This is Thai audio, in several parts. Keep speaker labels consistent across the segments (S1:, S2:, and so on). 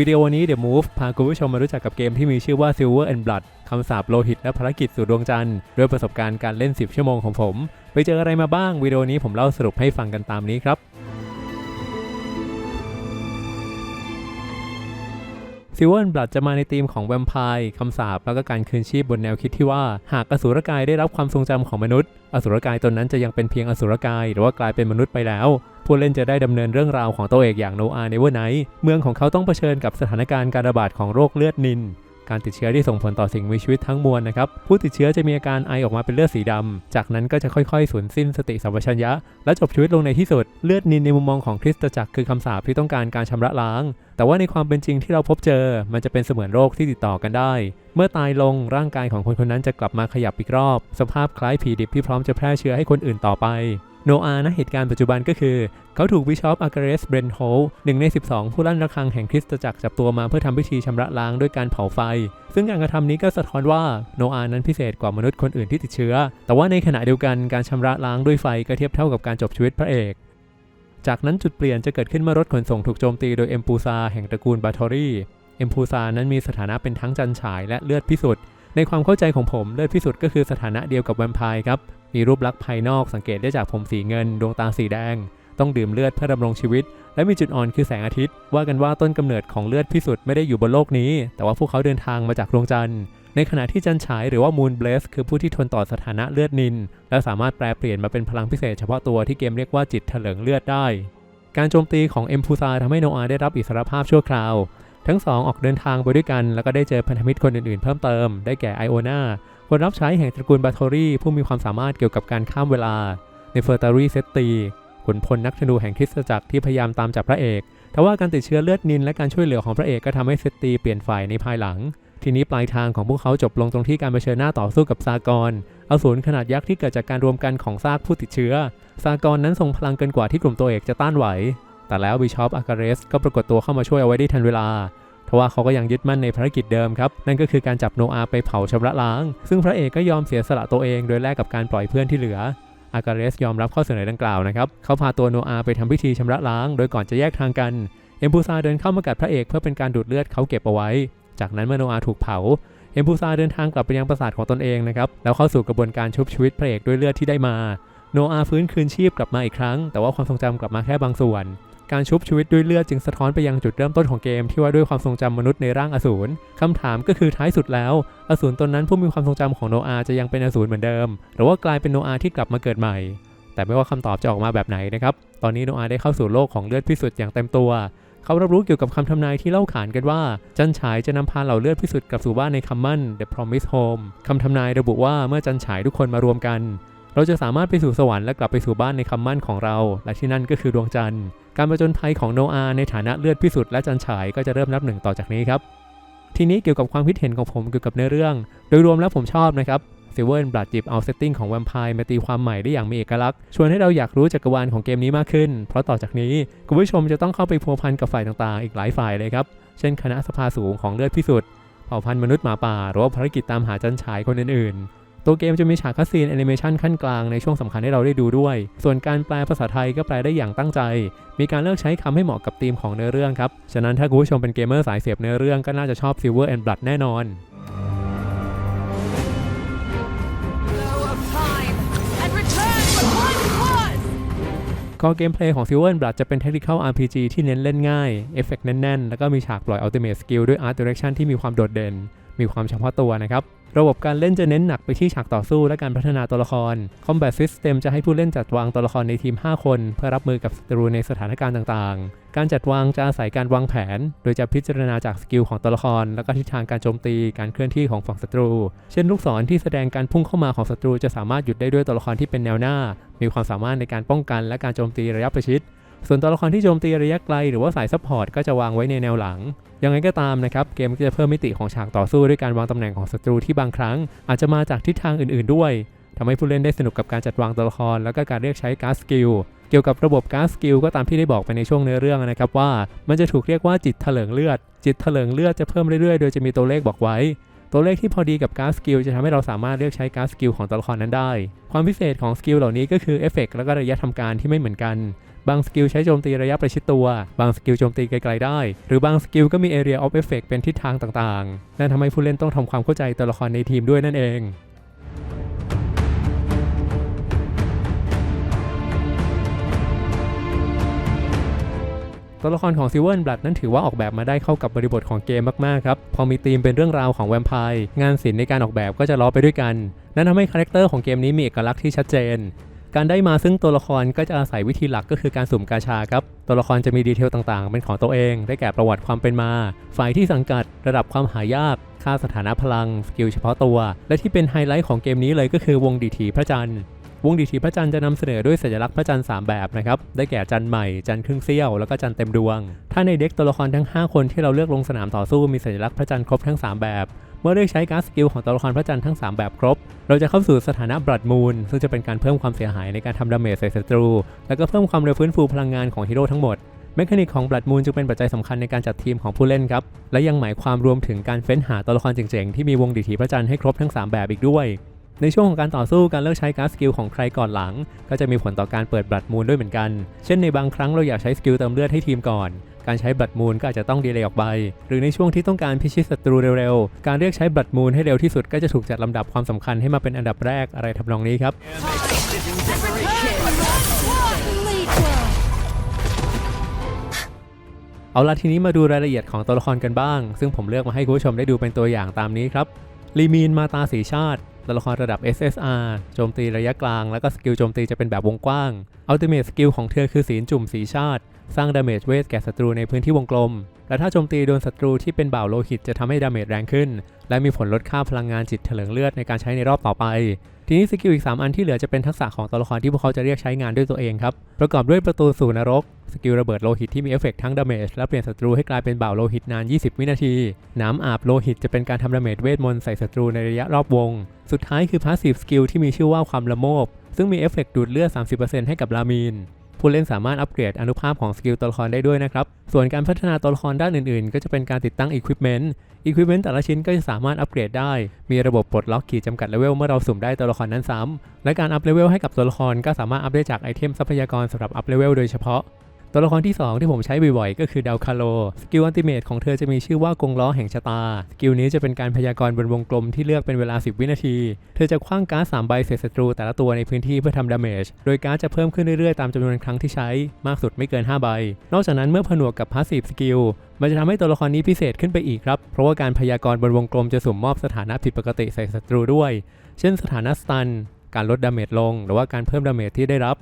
S1: วิดีโอนี้ The Move พาคุณผู้ชมมารู้จักกับเกมที่มีชื่อว่า Silver and Blood คำสาปโลหิตและภารกิจสู่ดวงจันทร์ด้วยประสบการณ์การเล่น 10 ชั่วโมงของผม ไปเจออะไรมาบ้างวิดีโอนี้ผมเล่าสรุปให้ฟังกันตามนี้ครับ ซิเวิร์บลัดจะมาในธีมของแวมไพร์คำสาปแล้วก็การคืนชีพบนแนวคิดที่ว่า หากอสูรกายได้รับความทรงจำของมนุษย์ อสูรกายตนนั้นจะยังเป็นเพียงอสูรกาย หรือว่ากลายเป็นมนุษย์ไปแล้ว ผู้เล่นจะได้ดำเนินเรื่องราวของตัวเอกอย่างโนอาเนเวอร์ไนท์เมืองของเขาต้องเผชิญกับสถานการณ์การระบาดของโรคเลือดนิน การติดเชื้อที่ส่งผลต่อสิ่งมีชีวิตทั้งมวลนะครับ ผู้ติดเชื้อจะมีอาการไอออกมาเป็นเลือดสีดำจากนั้นก็จะค่อยๆ สูญสิ้นสติสัมปชัญญะ และจบชีวิตลงในที่สุด เลือดนินในมุมมองของคริสตจักรคือคำสาปที่ต้องการการชำระล้าง แต่ว่าในความเป็นจริงที่เราพบเจอ มันจะเป็นเสมือนโรคที่ติดต่อกันได้ เมื่อตายลงร่างกายของคนคนนั้นจะกลับมาขยับอีกรอบ สภาพคล้ายผีดิบที่พร้อมจะแพร่เชื้อให้คนอื่นต่อไป โนอาณเหตุการณ์ปัจจุบันก็คือ เขาถูกบิชอปอาการเรสเบรนโฮลหนึ่งใน 12 ผู้ลั่นระฆังแห่งคริสตจักรจับตัวมาเพื่อทำพิธีชำระล้างด้วยการเผาไฟ ซึ่งการกระทำนี้ก็สะท้อนว่าโนอานั้นพิเศษกว่ามนุษย์คนอื่นที่ติดเชื้อ แต่ว่าในขณะเดียวกันการชำระล้างด้วยไฟก็เทียบเท่ากับการจบชีวิตพระเอก จากนั้นจุดเปลี่ยนจะเกิดขึ้นเมื่อรถขนส่งถูกโจมตีโดยเอ็มปูซาแห่งตระกูลบาทอรี่เอ็มพูซานั้นมีสถานะเป็นทั้งจันฉายและเลือดพิสุทธิ์ในความเข้าใจของผมเลือดพิสุทธิ์ก็คือสถานะเดียวกับแวมไพร์ครับ มีรูปลักษณ์ภายนอกสังเกตได้จากผมสีเงิน ดวงตาสีแดง ต้องดื่มเลือดเพื่อดำรงชีวิต และมีจุดอ่อนคือแสงอาทิตย์ ว่ากันว่าต้นกำเนิดของเลือดพิสุทธิ์ไม่ได้อยู่บนโลกนี้ แต่ว่าพวกเขาเดินทางมาจากดวงจันทร์ ในขณะที่จันฉายหรือว่ามูนเบลสคือผู้ที่ทนต่อสถานะเลือดนิน และสามารถแปลเปลี่ยนมาเป็นพลังพิเศษเฉพาะตัวที่เกมเรียกว่าจิตเถลิงเลือดได้ การโจมตีของเอ็มพูซาทำให้โนอาได้รับอิสรภาพชั่วคราวทั้งสองออกเดินทางไปด้วยกัน แล้วก็ได้เจอพันธมิตรคนอื่นๆ เพิ่มเติม ได้แก่ไอโอนา คนรับใช้แห่งตระกูลบาทอรี่ผู้มีความสามารถเกี่ยวกับการข้ามเวลาในเฟอร์ตารีเซตตีขุนพลนักธนูแห่งคริสตจักรที่พยายามตามจับพระเอกทว่าการติดเชื้อเลือดนินและการช่วยเหลือของพระเอกก็ทำให้เซตตีเปลี่ยนฝ่ายในภายหลัง ทีนี้ปลายทางของพวกเขาจบลงตรงที่การเผชิญหน้าต่อสู้กับซากรเอาศูนย์ขนาดยักษ์ที่เกิดจากการรวมกันของซากผู้ติดเชื้อ ซากรนั้นทรงพลังเกินกว่าที่กลุ่มตัวเอกจะต้านไหว แต่แล้วบิชอปอาการเรสก็ปรากฏตัวเข้ามาช่วยเอาไว้ได้ทันเวลา ทว่าเขาก็ยังยึดมั่นในภารกิจเดิมครับ นั่นก็คือการจับโนอาไปเผาชำระล้าง ซึ่งพระเอกก็ยอมเสียสละตัวเองโดยแลกกับการปล่อยเพื่อนที่เหลืออาการเรสยอมรับข้อเสนอดังกล่าวนะครับ เขาพาตัวโนอาไปทำพิธีชำระล้าง โดยก่อนจะแยกทางกัน เอมพูซาเดินเข้ามากัดพระเอกเพื่อเป็นการดูดเลือดเขาเก็บเอาไว้ จากนั้นเมื่อโนอาถูกเผา เอมพูซาเดินทางกลับไปยังปราสาทของตนเองนะครับ แล้วเข้าสู่กระบวนการชุบชีวิตพระเอกด้วยเลือดที่ได้มา โนอาฟื้นคืนชีพกลับมาอีกครั้ง แต่ว่าความทรงจำกลับมาแค่บางส่วน การชุบชีวิตด้วยเลือดจึงสะท้อนไปยังจุดเริ่มต้นของเกมที่ว่าด้วยความทรงจำมนุษย์ในร่างอสูรคำถามก็คือท้ายสุดแล้ว อสูรตนนั้นผู้มีความทรงจำของโนอาจะยังเป็นอสูรเหมือนเดิม หรือว่ากลายเป็นโนอาที่กลับมาเกิดใหม่ แต่ไม่ว่าคำตอบจะออกมาแบบไหนนะครับ ตอนนี้โนอาได้เข้าสู่โลกของเลือดพิสุทธิ์อย่างเต็มตัว เขารับรู้เกี่ยวกับคำทำนายที่เล่าขานกันว่า จันฉายจะนำพาเหล่าเลือดพิสุทธิ์กลับสู่บ้านในคำมั่น The Promise Home คำทำนายระบุว่าเมื่อจันฉายทุกคนมารวมกัน เราจะสามารถไปสู่สวรรค์และกลับไปสู่บ้านในคำมั่นของเรา และที่นั่นก็คือดวงจันทร์ การประจนภัยของโนอาในฐานะเลือดพิสุทธิ์และจันฉายก็จะเริ่มนับหนึ่งต่อจากนี้ครับ ทีนี้เกี่ยวกับความคิดเห็นของผมเกี่ยวกับเนื้อเรื่อง โดยรวมแล้วผมชอบนะครับซิเวอร์บลัดจิบเอาเซตติ้งของแวมไพร์มาตีความใหม่ได้อย่างมีเอกลักษณ์ ชวนให้เราอยากรู้จักรวาลของเกมนี้มากขึ้น เพราะต่อจากนี้คุณผู้ชมจะต้องเข้าไปพัวพันกับฝ่ายต่างๆ อีกหลายฝ่ายเลยครับ เช่นคณะสภาสูงของเลือดพิสุทธิ์เผ่าพันธุ์มนุษย์หมาป่าหรือว่าภารกิจตามหาจันฉายคนอื่นๆ ตัวเกมจะมีฉากคัสซีนแอนิเมชันขั้นกลางในช่วงสำคัญให้เราได้ดูด้วย ส่วนการแปลภาษาไทยก็แปลได้อย่างตั้งใจ มีการเลือกใช้คำให้เหมาะกับธีมของเนื้อเรื่องครับ ฉะนั้นถ้าคุณผู้ชมเป็นเกมเมอร์สายเสพเนื้อเรื่องก็น่าจะชอบ Silver and Blood แน่นอน
S2: Flow of time and return with one cause!
S1: ก็เกมเพลย์ของ Silver and Blood จะเป็น Tactical RPG ที่เน้นเล่นง่าย เอฟเฟกต์แน่นๆ แล้วก็มีฉากปล่อย Ultimate Skill ด้วย Art Direction ที่มีความโดดเด่น มีความเฉพาะตัวนะครับ ระบบการเล่นจะเน้นหนักไปที่ฉากต่อสู้และการพัฒนาตัวละคร Combat System จะให้ผู้เล่นจัดวางตัวละครในทีม 5 คน เพื่อรับมือกับศัตรูในสถานการณ์ต่างๆ การจัดวางจะอาศัยการวางแผน โดยจะพิจารณาจากสกิลของตัวละคร แล้วก็ทิศทางการโจมตี การเคลื่อนที่ของฝั่งศัตรู เช่นลูกศรที่แสดงการพุ่งเข้ามาของศัตรูจะสามารถหยุดได้ด้วยตัวละครที่เป็นแนวหน้า มีความสามารถในการป้องกันและการโจมตีระยะประชิด ส่วนตัวละครที่โจมตีระยะไกลหรือว่าสายซัพพอร์ตก็จะวางไว้ในแนวหลัง ยังไงก็ตามนะครับ เกมก็จะเพิ่มมิติของฉากต่อสู้ด้วยการวางตำแหน่งของศัตรูที่บางครั้ง อาจจะมาจากทิศทางอื่นๆด้วยทำให้ผู้เล่นได้สนุกกับการจัดวางตัวละคร แล้วก็การเรียกใช้การ์ดสกิล เกี่ยวกับระบบการ์ดสกิลก็ตามที่ได้บอกไปในช่วงเนื้อเรื่องนะครับว่า มันจะถูกเรียกว่าจิตเถลิงเลือด จิตเถลิงเลือดจะเพิ่มเรื่อยๆ โดยจะมีตัวเลขบอกไว้ตัวเลขที่พอดีกับการ์ดสกิลจะทำให้เราสามารถเลือกใช้การ์ดสกิลของตัวละครนั้นได้ ความพิเศษของสกิลเหล่านี้ก็คือเอฟเฟกต์และก็ระยะทำการที่ไม่เหมือนกัน บางสกิลใช้โจมตีระยะประชิดตัว บางสกิลโจมตีไกลๆได้ หรือบางสกิลก็มี Area of Effect เป็นทิศทางต่างๆ นั่นทำให้ผู้เล่นต้องทำความเข้าใจตัวละครในทีมด้วยนั่นเองตัวละครของซิเวิลบลัดนั้นถือว่าออกแบบมาได้เข้ากับบริบทของเกมมาก ๆ ครับ พอมีธีมเป็นเรื่องราวของแวมไพร์งานศิลป์ในการออกแบบก็จะล้อไปด้วยกัน นั่นทำให้คาแรคเตอร์ของเกมนี้มีเอกลักษณ์ที่ชัดเจน การได้มาซึ่งตัวละครก็จะอาศัยวิธีหลักก็คือการสุ่มกาชาครับ ตัวละครจะมีดีเทลต่างๆ เป็นของตัวเอง ได้แก่ประวัติความเป็นมา ฝ่ายที่สังกัด ระดับความหายาก ค่าสถานะพลัง สกิลเฉพาะตัว และที่เป็นไฮไลท์ของเกมนี้เลยก็คือวงดีถีพระจันทร์ วงดีถีพระจันทร์จะนำเสนอด้วยสัญลักษณ์พระจันทร์3แบบนะครับ ได้แก่จันทร์ใหม่ จันทร์ครึ่งเสี้ยว แล้วก็จันทร์เต็มดวง ถ้าในเด็กตัวละครทั้ง 5 คนที่เราเลือกลงสนามต่อสู้มีสัญลักษณ์พระจันทร์ครบทั้ง 3 แบบ เมื่อเลือกใช้การสกิลของตัวละครพระจันทร์ทั้ง 3 แบบครบ เราจะเข้าสู่สถานะบลัดมูนซึ่งจะเป็นการเพิ่มความเสียหายในการทำดาเมจใส่ศัตรู แล้วก็เพิ่มความเร็วฟื้นฟูพลังงานของฮีโร่ทั้งหมดเมคานิกของบลัดมูนจึงเป็นปัจจัยสำคัญในการจัดทีมของผู้เล่นครับ และยังหมายความรวมถึงการเฟ้นหาตัวละครเจ๋งๆ ที่มีวงดีถีพระจันทร์ให้ครบทั้ง 3 แบบอีกด้วย ในช่วงของการต่อสู้การเลือกใช้การสกิลของใครก่อนหลัง ก็จะมีผลต่อการเปิดบลัดมูนด้วยเหมือนกัน เช่นในบางครั้งเราอยากใช้สกิลเติมเลือดให้ทีมก่อน การใช้บลัดมูนก็อาจจะต้องดีเลย์ออกไป หรือในช่วงที่ต้องการพิชิตศัตรูเร็วๆ การเรียกใช้บลัดมูนให้เร็วที่สุดก็จะถูกจัดลำดับความสำคัญให้มาเป็นอันดับแรกอะไรทำนองนี้ครับเอาละทีนี้มาดูรายละเอียดของตัวละครกันบ้าง ซึ่งผมเลือกมาให้คุณผู้ชมได้ดูเป็นตัวอย่างตามนี้ครับลีมีนมาตาสีชาติ ตัวละครระดับ SSR โจมตีระยะกลาง แล้วก็สกิลโจมตีจะเป็นแบบวงกว้างอัลติเม e สกิลของเธอคือสีลจุ่มสีชาติ สร้างดาเมจเวทแก่ศัตรูในพื้นที่วงกลม และถ้าโจมตีโดนศัตรูที่เป็นบ่าวโลหิตจะทำให้ดาเมจแรงขึ้น และมีผลลดค่าพลังงานจิตเถลิงเลือดในการใช้ในรอบต่อไปทีนี้สกิลอีก 3 อันที่เหลือจะเป็นทักษะของตัวละครที่พวกเขาจะเรียกใช้งานด้วยตัวเองครับ ประกอบด้วยประตูสู่นรก สกิลระเบิดโลหิตที่มีเอฟเฟกต์ทั้งดาเมจและเปลี่ยนศัตรูให้กลายเป็นบ่าวโลหิตนาน 20 วินาที น้ำอาบโลหิตจะเป็นการทำดาเมจเวทมนต์ใส่ศัตรูในระยะรอบวง สุดท้ายคือพาสซีฟสกิลที่มีชื่อว่าความละโมบ ซึ่งมีเอฟเฟกต์ดูดเลือด 30%ให้กับลามีนผู้เล่นสามารถอัปเกรดอนุภาพของสกิลตัวละครได้ด้วยนะครับ ส่วนการพัฒนาตัวละครด้านอื่นๆ ก็จะเป็นการติดตั้ง Equipment Equipment แต่ละชิ้นก็จะสามารถอัปเกรดได้ มีระบบปลดล็อกขีดจำกัดเลเวลเมื่อเราสุ่มได้ตัวละครนั้นซ้ำและการอัพเลเวลให้กับตัวละครก็สามารถอัพได้จากไอเทมทรัพยากรสำหรับอัพเลเวลโดยเฉพาะ ตัวละครที่ 2 ที่ผมใช้บ่อยๆ ก็คือดาวคาโล สกิลอัลติเมทของเธอจะมีชื่อว่ากงล้อแห่งชะตา สกิลนี้จะเป็นการพยากรณ์บนวงกลมที่เลือกเป็นเวลา 10 วินาที เธอจะคว้างการ์ด3ใบเสร็จศัตรูแต่ละตัวในพื้นที่เพื่อทำดาเมจ โดยการ์ดจะเพิ่มขึ้นเรื่อยๆ ตามจำนวนครั้งที่ใช้ มากสุดไม่เกิน 5 ใบ นอกจากนั้นเมื่อผนวกกับพาสซีฟสกิลมันจะทำให้ตัวละครนี้พิเศษขึ้นไปอีกครับ เพราะว่าการพยากรณ์บนวงกลมจะสุ่มมอบสถานะผิดปกติใส่ศัตรูด้วย เช่นสถานะสตัน การลดดาเมจลง หรือว่าการเพิ่มดาเมจที่ได้รับ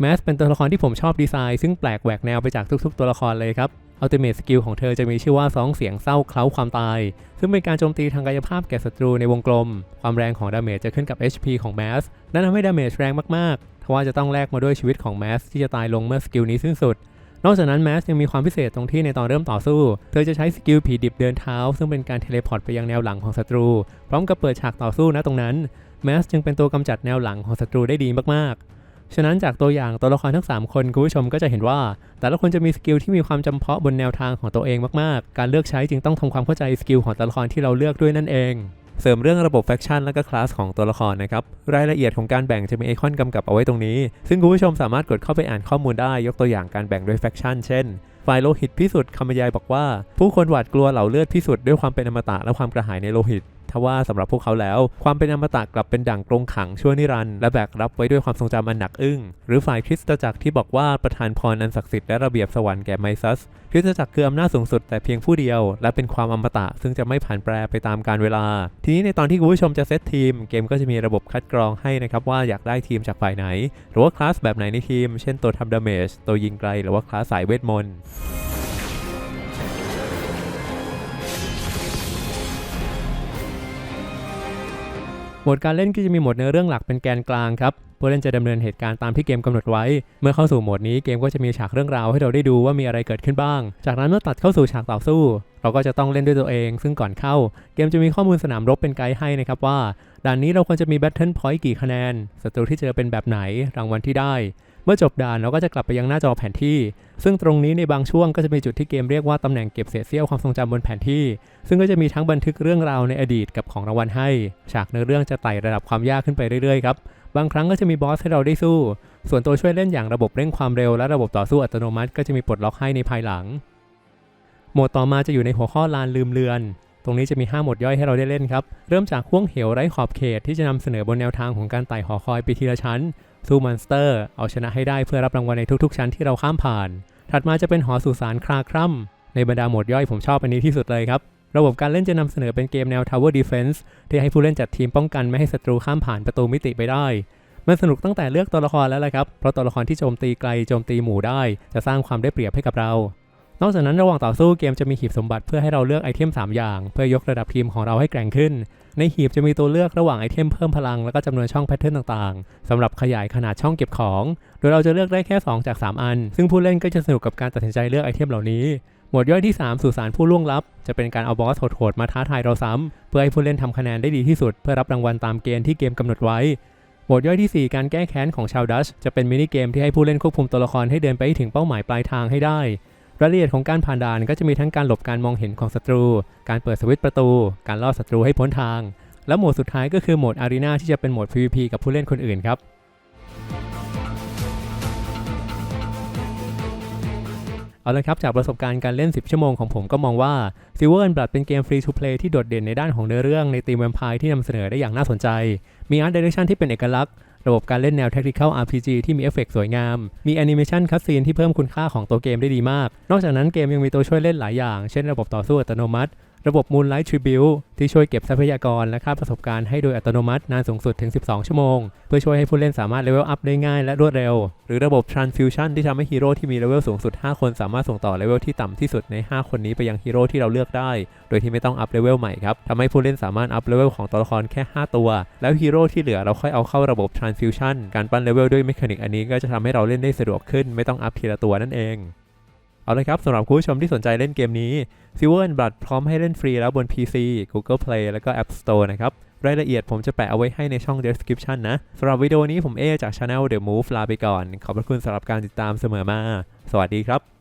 S1: แมสเป็นตัวละครที่ผมชอบดีไซน์ซึ่งแปลกแหวกแนวไปจากทุกๆ ตัวละครเลยครับอัลติเม e สกิลของเธอจะมีชื่อว่าสองเสียงเศร้าเคล้าความตาย ซึ่งเป็นการโจมตีทางกายภาพแก่ศัตรูในวงกลม ความแรงของดาเมจจะขึ้นกับ HP ของแมสนั่นทำให้ดาเมจแรงมากๆ ทว่าจะต้องแลกมาด้วยชีวิตของแมสที่จะตายลงเมื่อสกิลนี้สิ้นสุด นอกจากนั้นแมสยังมีความพิเศษตรงที่ในตอนเริ่มต่อสู้ เธอจะใช้สกิลผีดิบเดินเท้า ซึ่งเป็นการเทเลพอร์ตไปยังแนวหลังของศัตรู พร้อมกับเปิดฉากต่อสู้ณตรงนั้นแมสจึงเป็นตัวกำจัดแนวหลังของศัตรูได้ดีมากๆ ฉะนั้นจากตัวอย่างตัวละครทั้ง 3 คนคุณผู้ชมก็จะเห็นว่า แต่ละคนจะมีสกิลที่มีความจำเพาะบนแนวทางของตัวเองมากๆ การเลือกใช้จึงต้องทำความเข้าใจสกิลของตัวละครที่เราเลือกด้วยนั่นเอง เสริมเรื่องระบบแฟคชั่นและก็คลาสของตัวละครนะครับ รายละเอียดของการแบ่งจะมีไอคอนกำกับเอาไว้ตรงนี้ ซึ่งคุณผู้ชมสามารถกดเข้าไปอ่านข้อมูลได้ยกตัวอย่างการแบ่งด้วยแฟคชั่นเช่นฝ่ายโลหิตพิสุทธิ์คำบรรยายบอกว่า ผู้คนหวาดกลัวเหล่าเลือดพิสุทธิ์ด้วยความเป็นอมตะและความกระหายในโลหิต ว่าสำหรับพวกเขาแล้ว ความเป็นอมตะกลับเป็นดั่งกรงขังชั่วนิรันดร์และแบกรับไว้ด้วยความทรงจำอันหนักอึ้ง หรือฝ่ายคริสตจักรที่บอกว่าประทานพรอันศักดิ์สิทธิ์และระเบียบสวรรค์แก่ไมซัสคริสตจักรคืออำนาจสูงสุดแต่เพียงผู้เดียว และเป็นความอมตะซึ่งจะไม่ผ่านแปรไปตามกาลเวลา ทีนี้ในตอนที่คุณผู้ชมจะเซตทีม เกมก็จะมีระบบคัดกรองให้นะครับว่าอยากได้ทีมจากฝ่ายไหน หรือว่าคลาสแบบไหนในทีม เช่นตัวทำดาเมจตัวยิงไกลหรือว่าคลาสสายเวทมนต์ หมดการเล่นก็จะมีโหมดเนื้อเรื่องหลักเป็นแกนกลางครับผู้เล่นจะดำเนินเหตุการณ์ตามที่เกมกำหนดไว้ เมื่อเข้าสู่โหมดนี้เกมก็จะมีฉากเรื่องราวให้เราได้ดูว่ามีอะไรเกิดขึ้นบ้าง จากนั้นเมื่อตัดเข้าสู่ฉากต่อสู้ เราก็จะต้องเล่นด้วยตัวเอง ซึ่งก่อนเข้า เกมจะมีข้อมูลสนามรบเป็นไกด์ให้นะครับว่าด่านนี้เราควรจะมีแบทเทิลพอยต์กี่คะแนนศัตรูที่เจอเป็นแบบไหนรางวัลที่ได้ เมื่อจบด่านเราก็จะกลับไปยังหน้าจอแผนที่ ซึ่งตรงนี้ในบางช่วงก็จะมีจุดที่เกมเรียกว่าตำแหน่งเก็บเศษเสี้ยวความทรงจำบนแผนที่ ซึ่งก็จะมีทั้งบันทึกเรื่องราวในอดีตกับของรางวัลให้ ฉากเนื้อเรื่องจะไต่ระดับความยากขึ้นไปเรื่อยๆครับบางครั้งก็จะมีบอสให้เราได้สู้ ส่วนตัวช่วยเล่นอย่างระบบเร่งความเร็ว และระบบต่อสู้อัตโนมัติ ก็จะมีปลดล็อกให้ในภายหลัง โหมดต่อมาจะอยู่ในหัวข้อลานลืมเลือน ตรงนี้จะมี 5 หมดย่อยให้เราได้เล่นครับ เริ่มจากห่วงเหวไร้ขอบเขตที่จะนำเสนอบนแนวทางของการไต่หอคอยไปทีละชั้นสู้มอนสเตอร์ เอาชนะให้ได้เพื่อรับรางวัลในทุกๆ ชั้นที่เราข้ามผ่าน ถัดมาจะเป็นหอสุสานคราคร่ำในบรรดาหมดย่อยผมชอบอันนี้ที่สุดเลยครับ ระบบการเล่นจะนำเสนอเป็นเกมแนว Tower Defense ที่ให้ผู้เล่นจัดทีมป้องกันไม่ให้ศัตรูข้ามผ่านประตูมิติไปได้มันสนุกตั้งแต่เลือกตัวละครแล้วละครับ เพราะตัวละครที่โจมตีไกลโจมตีหมู่ได้ จะสร้างความได้เปรียบให้กับเรา นอกจากนั้นระหว่างต่อสู้เกมจะมีหีบสมบัติเพื่อให้เราเลือกไอเทม 3 อย่าง เพื่อยกระดับทีมของเราให้แกร่งขึ้น ในหีบจะมีตัวเลือกระหว่างไอเทมเพิ่มพลังแล้วก็จำนวนช่องแพทเทิร์นต่างๆสำหรับขยายขนาดช่องเก็บของ โดยเราจะเลือกได้แค่ 2 จาก 3 อัน ซึ่งผู้เล่นก็จะสนุกกับการตัดสินใจเลือกไอเทมเหล่านี้หมวดย่อยที่ 3 สู่สารผู้ล่วงลับ จะเป็นการเอาบอสโหดๆมาท้าทายเราซ้ำเพื่อให้ผู้เล่นทำคะแนนได้ดีที่สุด เพื่อรับรางวัลตามเกณฑ์ที่เกมกำหนดไว้หมดย่อยที่ 4 การแก้แค้นของชาวดัชจะเป็นมินิเกมที่ให้ผู้เล่นควบคุมตัวละครให้เดินไปถึงเป้าหมายปลายทางให้ได้ รายละเอียดของการผ่านด่านก็จะมีทั้งการหลบการมองเห็นของศัตรู การเปิดสวิตช์ประตู การล่อศัตรูให้พ้นทาง และโหมดสุดท้ายก็คือโหมดอารีนาที่จะเป็นโหมด PVP กับผู้เล่นคนอื่นครับเอาละครับจากประสบการณ์การเล่น 10 ชั่วโมงของผมก็มองว่า Silver and Blood เป็นเกม Free to Play ที่โดดเด่นในด้านของเนื้อเรื่องในธีมแวมไพร์ที่นำเสนอได้อย่างน่าสนใจ มี Art Direction ที่เป็นเอกลักษณ์ ระบบการเล่นแนว Tactical RPG ที่มีเอฟเฟกต์สวยงาม มีแอนิเมชันคัตซีนที่เพิ่มคุณค่าของตัวเกมได้ดีมาก นอกจากนั้นเกมยังมีตัวช่วยเล่นหลายอย่าง เช่นระบบต่อสู้อัตโนมัติระบบ Moonlight Tribute ที่ช่วยเก็บทรัพยากรและค่าประสบการณ์ให้โดยอัตโนมัตินานสูงสุดถึง 12 ชั่วโมง เพื่อช่วยให้ผู้เล่นสามารถเลเวลอัพได้ง่ายและรวดเร็ว หรือระบบ Transfusion ที่ทำให้ฮีโร่ที่มีเลเวลสูงสุด 5 คนสามารถส่งต่อเลเวลที่ต่ำที่สุดใน 5 คนนี้ไปยังฮีโร่ที่เราเลือกได้ โดยที่ไม่ต้องอัพเลเวลใหม่ครับทำให้ผู้เล่นสามารถอัพเลเวลของตัวละครแค่ 5 ตัว แล้วฮีโร่ที่เหลือเราค่อยเอาเข้าระบบ Transfusion การปั้นเลเวลด้วยเมคานิกอันนี้ก็จะทำให้เราเล่นได้สะดวกขึ้น ไม่ต้องอัพทีละตัวนั่นเอง เอาละครับสำหรับคุณผู้ชมที่สนใจเล่นเกมนี้ Silver and Blood พร้อมให้เล่นฟรีแล้วบน PC Google Play แล้วก็ App Store นะครับ รายละเอียดผมจะแปะเอาไว้ให้ในช่อง description นะสำหรับวิดีโอนี้ผมเอจาก Channel The Move ลาไปก่อน ขอบพระคุณสำหรับการติดตามเสมอมา สวัสดีครับ